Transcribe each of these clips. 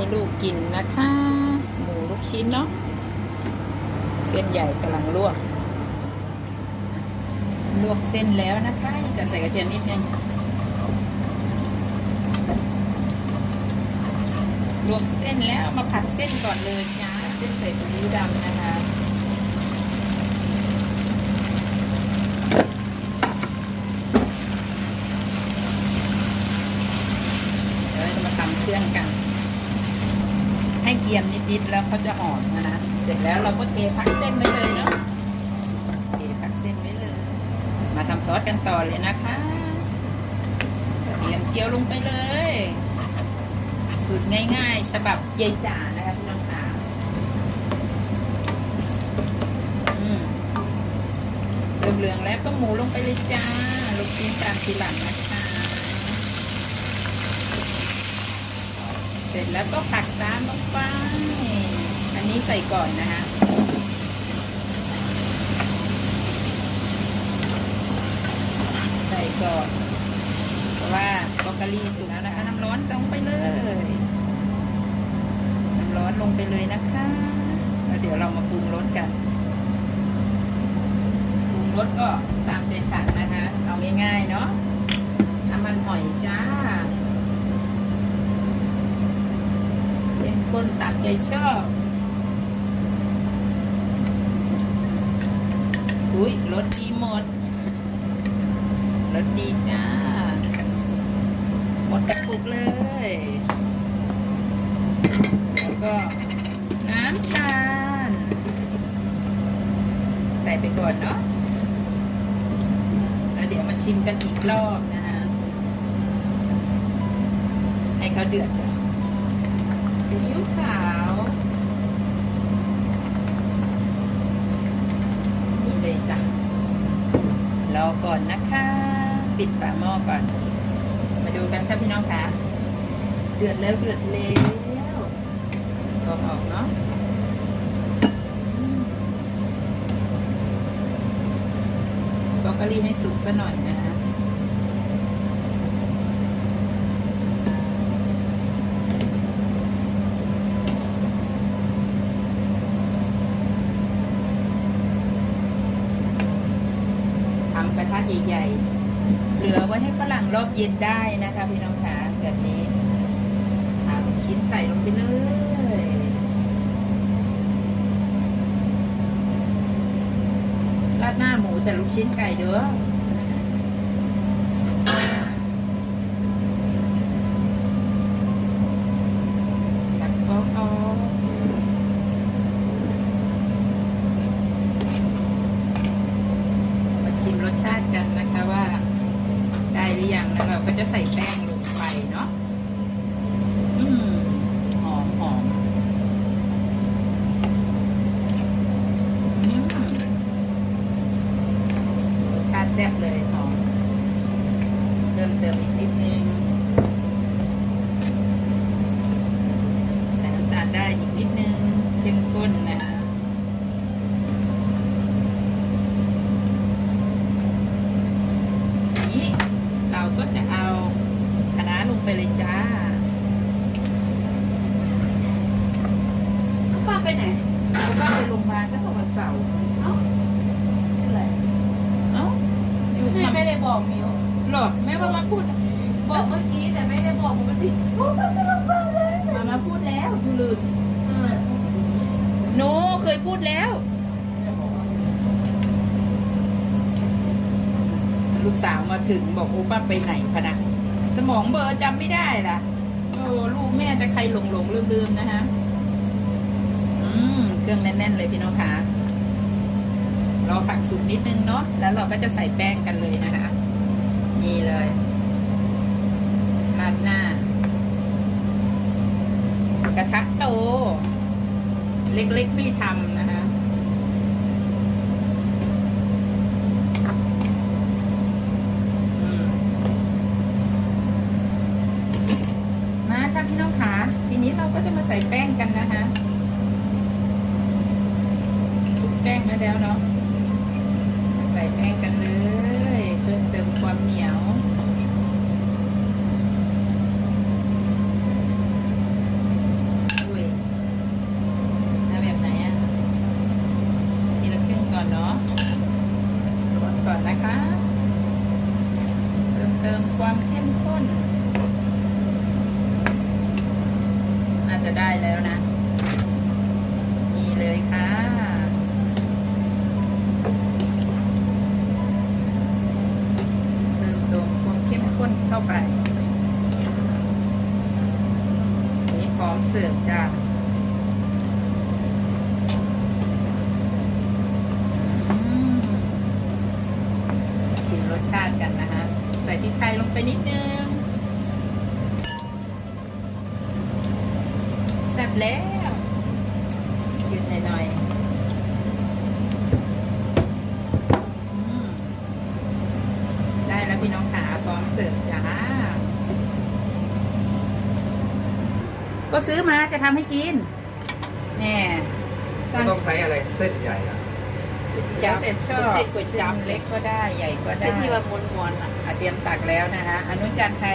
ให้ลูกกินนะคะ หมูลูกชิ้นเนาะเส้นใหญ่กำลังลวก ลวกเส้นแล้วนะคะ จะใส่กระเทียมนิดนึงลวกเส้นแล้วมาผัดเส้นก่อนเลยนะเส้นใส่ซีอิ๊วดำนะคะ เดี๋ยวเราจะมาทำเครื่องกัน เทียมนิดๆแล้วเขาจะหอมนะนะ เสร็จแล้วเราก็เทพักเส้นไว้เลยเนาะเทพักเส้นไว้เลย มาทำซอสกันต่อเลยนะคะกระเทียมเจียวลงไปเลย สูตรง่ายๆฉบับยายจ๋านะคะพี่น้องค่ะอืมเริ่มเหลืองแล้วก็หมูลงไปเลยจ้าลูกชิ้นตามทีหลังนะคะ เสร็จแล้วก็ผักตามลงไป อันนี้ใส่ก่อนนะคะใส่ก่อนเพราะว่าบอกโคลีสุกแล้วนะคะน้ำร้อนลงไปเลยน้ำร้อนลงไปเลยนะคะแล้วเดี๋ยวเรามาปรุงรสกันปรุงรสก็ตามใจฉันนะคะ เอาง่ายๆเนาะน้ำมันหอยจ้า เป็น คนตามใจชอบอุ้ยรสดีหมดรสดีจ้า หมดกระปุกเลย แล้วก็น้ำตาล ใส่ไปก่อนเนาะแล้วเดี๋ยวมาชิมกันอีกรอบนะคะให้เขาเดือดก่อน ซีอิ๊วขาวนี่เลยจ้ะรอก่อนนะคะ ปิดฝาหม้อก่อน มาดูกันค่ะพี่น้องคะเดือดแล้วเดือดแล้วลองออกเนาะอืมบรอกโคลีให้สุกซะหน่อยนะคะ ทำกระทะใหญ่ๆ เหลือไว้ให้ฝรั่งรอบเย็นได้นะคะพี่น้องคะแบบนี้เอาชิ้นใส่ลงไปเลยราดหน้าหมูแต่ลูกชิ้นไก่เด้อตักออกออกมาชิมรสชาติกันนะคะว่า ได้หรือยังแล้วเรา ก็จะใส่แป้งลงไปเนาะ อืม หอมหอมอืมรสชาติแซ่บเลยหอมเติมเติมอีกนิดนึง ใส่น้ำตาลได้อีกนิดนึงเข้มข้นนะ นี้เราก็จะเอาคะน้าลงไป เลยจ้าป้าไปไหนเราก็ไปโรงพยาบาลก็ต้องวันเสาร์เอ้าอะไรเอ้าอยู่แม่มาไม่ได้บอกมิวหรอแม่ว่ามาพูด บอกเมื่อกี้แต่ไม่ได้บอกปกติโอ้ป้าไปโรงพยาบาลเลยมามาพูดแล้วอยู่ลืมเออโนเคยพูดแล้วลูกสาวมาถึงบอกโอ้ป้าไปไหนพะนะส มองเบอร์จำไม่ได้ล่ะโอ้ลูกแม่จะใครหลงหลงลืมลืมนะคะอืมเครื่องแน่นๆเลยพี่น้องคะรอผักสุกนิดนึงเนาะแล้วเราก็จะใส่แป้งกันเลยนะคะนี่เลยราดหน้ากระทะโต เล็กๆไม่ทำนะคะ อืมมาค่ะพี่น้องขาทีนี้เราก็จะมาใส่แป้งกันนะคะคลุกแป้งมาแล้วเนาะใส่แป้งกันเลยเพิ่มเติมความเหนียว นาติกันนะคะ ใส่พริกไทยลงไป นิดนึงแซ่บแล้วยืดหน่อยๆได้แล้วพี่น้องขาพร้อมเสิร์ฟจ้า ก็ซื้อมาจะทำให้กินแน่สั่ง ต้องใช้อะไรเส้นใหญ่อะ แล้วแต่ชอบเส้นก๋วยจั๊บเส้นเล็กก็ได้ใหญ่ก็ได้เส้นที่ว่าม้วนๆอะอะเตรียมตักแล้วนะคะอนุจานใคร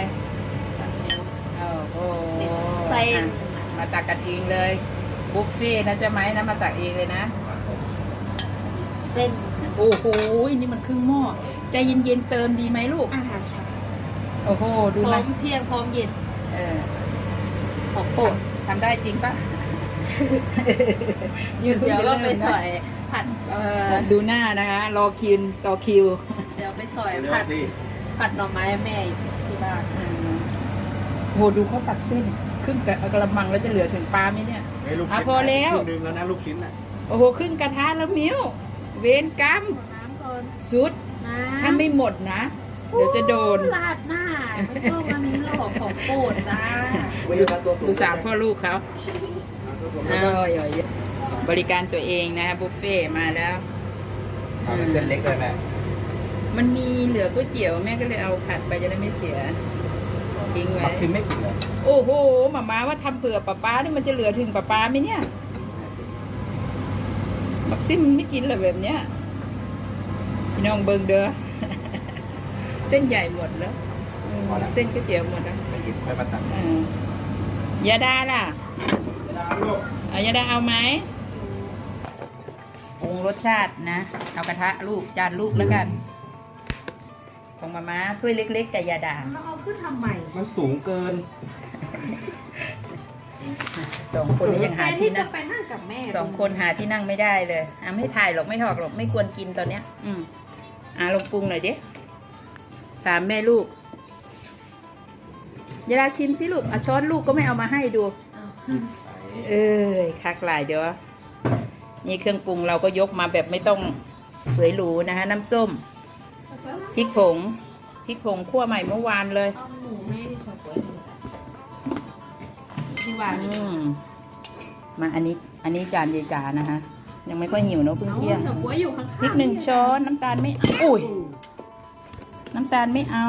โอ้โหเป็นเส้นอะมาตักกันเองเลยบุฟเฟ่ต์นะจะไหมนะมาตักเองเลยนะ เส้นโอ้โหนี่มันครึ่งหม้อใจเย็นๆเติมดีไหมลูกอาหารเช้าโอ้โหดูพร้อนะมเที่ยงพร้อมเย็น เออของโปรดทำได้จริงปะ เดี๋ยวก็ไปสนะอยผัดเอ่อดูหน้านะคะ รอคิวต่อคิว เดี๋ยวไปสอยเดี๋ยวผัดที่ผัดหน่อไม้ให้แม่ที่บ้านโหดูเขาตัดเส้นครึ่งกระมังแล้วจะเหลือถึงปลาไหมเนี่ยให้ลูกอะชิ้นพอแล้วครึ่งหนึงแล้วนะลูกชิ้นอะโอ้โหครึ่งกระทะแล้วมิ้ว เวรกรรมน้ำก่อนสุดน้ถ้าไม่หมดนะ เดี๋ยวจะโดนราดหน้าไม่ต้องอันนี้หรอกของโปรดจ้าดูสามพ่อลูกเขาเอาอย่าบริการตัวเองนะบุฟเฟ่ต์มาแล้วเอาเป็นเส้นเล็กเลยแม่มันมีเหลือก๋วยเตี๋ยวแม่ก็เลยเอาผัดไปจะได้ไม่เสียทิ้งไว้มักซิมไม่กินเลยโอ้โหหมามาว่าทำเผื่อป้าป้านี่มันจะเหลือถึงป้าป้าไหมเนี่ยมักซิมไม่กินเลยแบบเนี้ยพี่น้องเบิงเด้อเส้นใหญ่หมดแล้วอืมเส้นก๋วยเตี๋ยวหมดแล้วไปกินค่อยมาตัดอ่ายาดาล่ะ เวลาลูกเอายาดาเอาไหมปรุงรสชาตินะ เอากระทะลูกจานลูกแล้วกันของมาม่าถ้วยเล็กๆกับยาดาแล้วเอาขึ้นทำไมมันสูงเกินสองคนนี้ยังหาแทนที่ที่นั่จะงไปนั่งกับแม่สองคนหาที่นั่งไม่ได้เลยอะไม่ถ่ายหรอกไม่ถอกหรอกไม่ควรกินตอนเนี้ย อืมอะลงปรุงหน่อยดิสามแม่ลูกยาดาชิมสิลูกอะช้อนลูกก็ไม่เอามาให้ดูอ้าว เอ้ยคักหลายเดี๋ยวนี่เครื่องปรุงเราก็ยกมาแบบไม่ต้องสวยหรูนะคะน้ำส้มพริกผงพริกผงคั่วใหม่เมื่อวานเลยเอาหมูแม่ที่ชอบไว้ที่วางอืมมาอันนี้อันนี้จานยายจานะคะยังไม่ค่อยหิวเนอะเพิ่งเอาเที่ยงแต่หัวอยู่ข้างๆพริกหนึ่งช้อนน้ำตาลไม่เอาอุ้ยน้ำตาลไม่เอา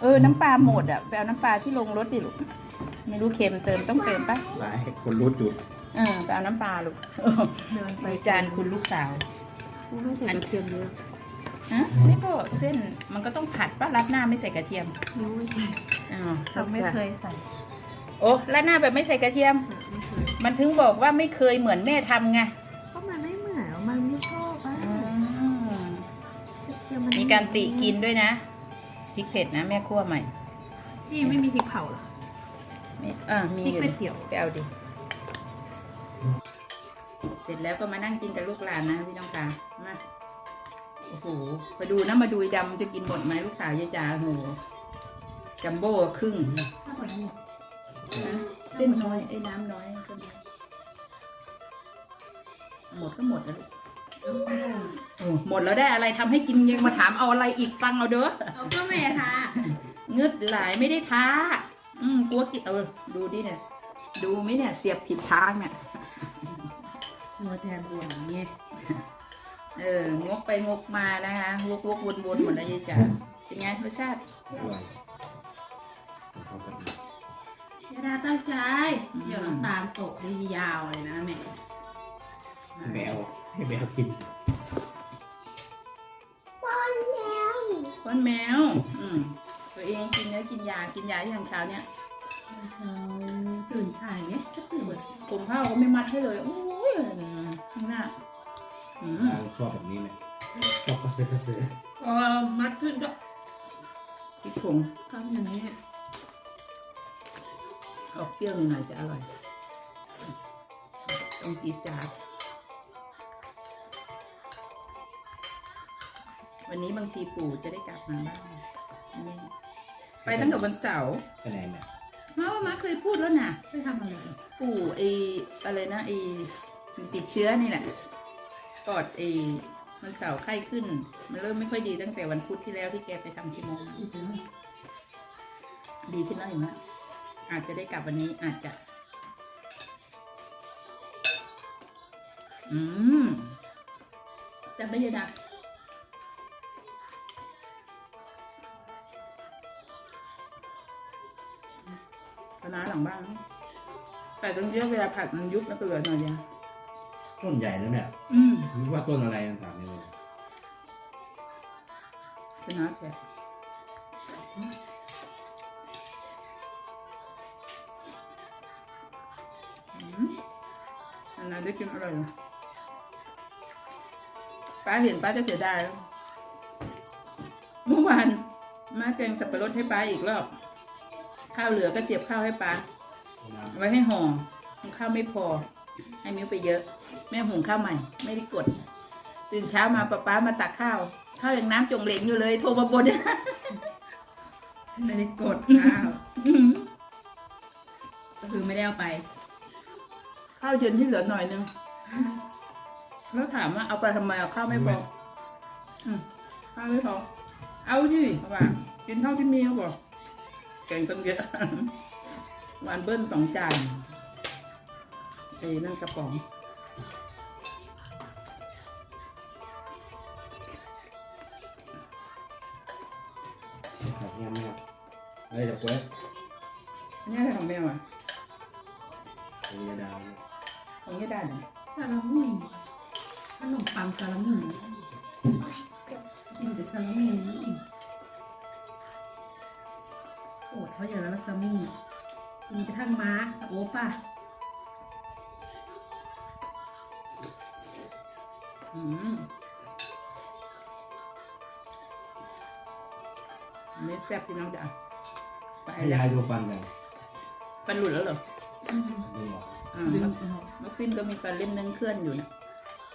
เออ น้ำปลาหมดอะไปเอาน้ำปลาที่ลงรถดิลูก ไม่รู้เค็มเติมต้องเติมปะหลายคนรู้จุดเออไปเอาน้ำปลาลูกเดินไปไปจานคุณลูกสาวไม่ใส่กระเทียมเยอะฮะนี่ก็เส้นมันก็ต้องผัดป้ารัดหน้าไม่ใส่กระเทียมนิ้วไม่ใส่อ๋อเราไม่เคยใส่โอ้รัดหน้าแบบไม่ใส่กระเทียม ไม่เคยมันถึงบอกว่าไม่เคยเหมือนแม่ทำไงก็มันไม่เหมือนมันไม่ชอบอะอืมกระเทียมมันมีการติกินด้วยนะพริกเผ็ดนะแม่คั่วใหม่ พี่ไม่มีพริกเผาเหรอไม่อ่ามีพริกอยู่ก๋วยเตี๋ยว ไปเอาดิ เสร็จแล้วก็มานั่งกินกับลูกหลานนะพี่น้องค่ะมาโอ้โหมาดูนะมาดูไอ้ดำจะกินหมดไหมลูกสาวยายจ๋าโอ้โหจัมโบ้ครึ่งถ้าคนนี้นะเส้นน้อยไอ้น้ำน้อยก็มีหมดก็หมดแล้วลูกโอ้หมดแล้วได้อะไรทำให้กินยังมาถามเอาอะไรอีกฟังเอาเด้อ เอาก็แม่ค่ะเงืดหลายไม่ได้ท้า อืมกลัวกินเออดูดิเนี่ย ดูไหมเนี่ย เสียบผิดทางเนี่ยหัวแทนบวงเงี้ยเอองกไปงกมานะคะวกวกวนวนหมดแล้วยายจ๋าเป็นไงรสชาติอร่อยยาดาตั้งใจ เดี๋ยวน้ำตาลตกได้ยาวเลยนะแม่แมวให้แมวกินป้อนแมวอืมตัวเอง กินเนื้อกินยา กินยาอย่างเช้าเนี่ยเช้าตื่นสายไงก็ตื่นผมข้าวก็ไม่มัดให้เลย โอ้ยข้างหน้าอืมเราชอบแบบนี้ไหมชอบกระเสือกกระเสือเออมัดขึ้นด้วยพริกผงทำอย่างนี้ออกเปรี้ยวหน่อยๆจะอร่อยต้องกีดจาดวันนี้บางทีปู่จะได้กลับมาบ้างนี่ ไปตั้งแต่วันเสาร์ไปไหนแม่มาว่ามาเคยพูดแล้วนะไปทำอะไรปู่ไออะไรนะไอติดเชื้อนี่แหละปอดไอมันเสาร์ไข้ขึ้น มันเริ่มไม่ค่อยดีตั้งแต่วันพุธที่แล้วที่แกไปทำคีโมมาดีขึ้นแล้วเห็นไหมอาจจะได้กลับวันนี้อาจจะ อืมแซ่บไม่ยดาค ณะหลังบ้านแต่ต้องเยอะเวลาผัดมันยุบแล้วก็เหลือหน่อยเดียวต้นใหญ่นะเนี่ยอืมนึกว่าต้นอะไรต่างๆเลยคณะแซ่บอืมอันนั้นได้กินอร่อยเลยป้าเห็นป้าจะเสียดายแล้วเมื่อวานมาแกงสับปะรดให้ป้าอีกรอบ ข้าวเหลือก็เสียบข้าวให้ป้าเอาไว้ให้ห่อหุงข้าวไม่พอ ให้มิ้วไปเยอะ แม่หุงข้าวใหม่ ไม่ได้กด ตื่นเช้ามาป้าป้ามาตักข้าว ข้าวยังน้ำจงเหลงอยู่เลย โทรมาบนไม่ได้กดข้าวก็คือไม่ได้เอาไป ข้าวเย็นที่เหลือหน่อยนึงแล้วถามว่าเอาไปทำไมเอาข้าวไม่พออืมข้าวไม่พอเอาสิเขาว่ากินเท่าที่มีเขาบอก แกงตั้งเยอะหวานเบิ้ลสองจานไอ้นั่นกระป๋องผักยำเนี่ยอะไรจากเว้ยอันนี่อะไรของแมวอะเป็นยาดาวเนี่ยของยี่ได้เหรอซาลามี่ขนมปังซาลามี่กินแต่ซาลามี่โเขาอย่างแล้วซามี่กินกระทั่งม้าโอ้ป่ะอืมอันนี่แซ่บพี่น้องจ๋าไปให้แล้วยายดูฟันกันฟันหลุดแล้วเหรอดูหรออ่าดึงมักออกมักซิมก็มีฟันเล่มนึงเคลื่อนอยู่นะ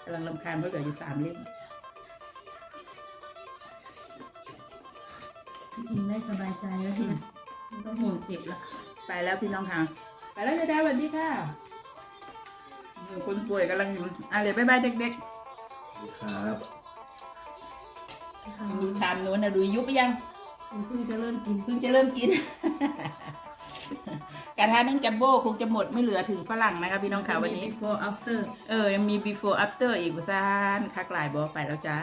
กำลังลำคาญเพราะเหลืออยู่สามเล่มพี่กินได้สบายใจแล้วทีนะ ไม่ต้องห่วงเจ็บละไปแล้วพี่น้องค่ะ ไปแล้วยายดาสวัสดีค่ะอืมคนป่วยกำลังอยู่อะเดี๋ยวบ๊ายบายเด็กครับๆดูชามนู้นนะดูยุบไปยัง เพิ่งจะเริ่มกินเพิ่งจะเริ่มกิน กระทะนึ่งจัมโบ้คงจะหมดไม่เหลือถึงฝรั่งนะคะพี่น้องค่ะวันนี้ before after เออยังมี before after อีกซานคักหลายบอไปแล้วจ้า